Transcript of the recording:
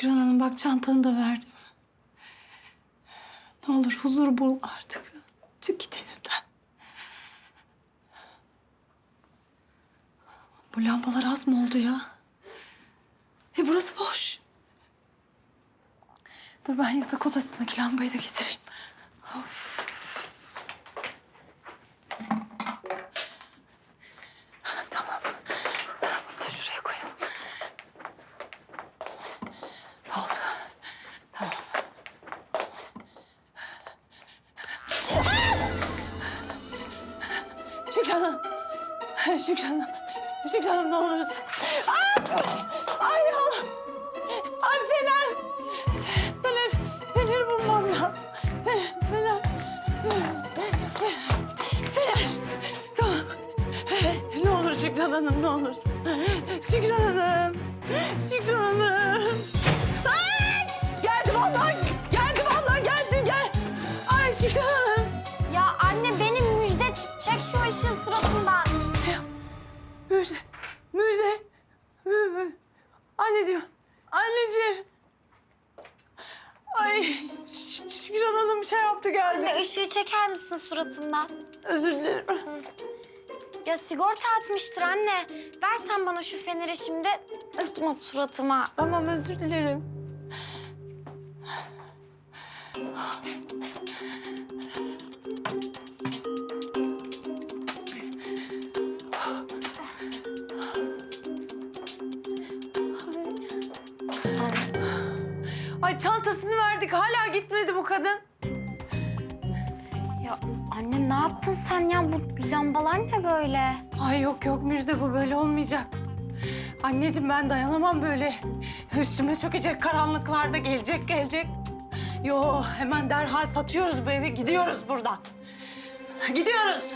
Şükran Hanım bak çantanı da verdim. Ne olur huzur bul artık. Çık git evimden. Bu lambalar az mı oldu ya? E burası boş. Dur ben yatak odasındaki lambayı da getireyim. Şükran Hanım. Şükran Hanım. Şükran Hanım ne olursun. Aa! Ay Allah. Ay Fener. Fener. Fener bulmam lazım. Fener. Fener. Fener. Tamam. Ne olur Şükran Hanım ne olursun. Şükran Hanım. Şükran Hanım. Ay! Geldi vallahi. Geldi vallahi geldi gel. Ay Şükran Hanım. Işığı suratımdan. Müjde. Müjde. Mü- mü- Anneciğim. Anneciğim. Ay Şükran Hanım şey yaptı geldi. Anne ışığı çeker misin suratımdan? Özür dilerim. Ya sigorta atmıştır anne. Ver sen bana şu feneri şimdi. Tutma suratıma. Tamam özür dilerim. Ay çantasını verdik hala gitmedi bu kadın. Ya anne ne yaptın sen ya? Bu lambalar ne böyle? Ay yok yok Müjde bu böyle olmayacak. Anneciğim ben dayanamam böyle. Üstüme çökecek karanlıklarda gelecek gelecek. Cık. Yo hemen derhal satıyoruz bu evi gidiyoruz buradan. Gidiyoruz.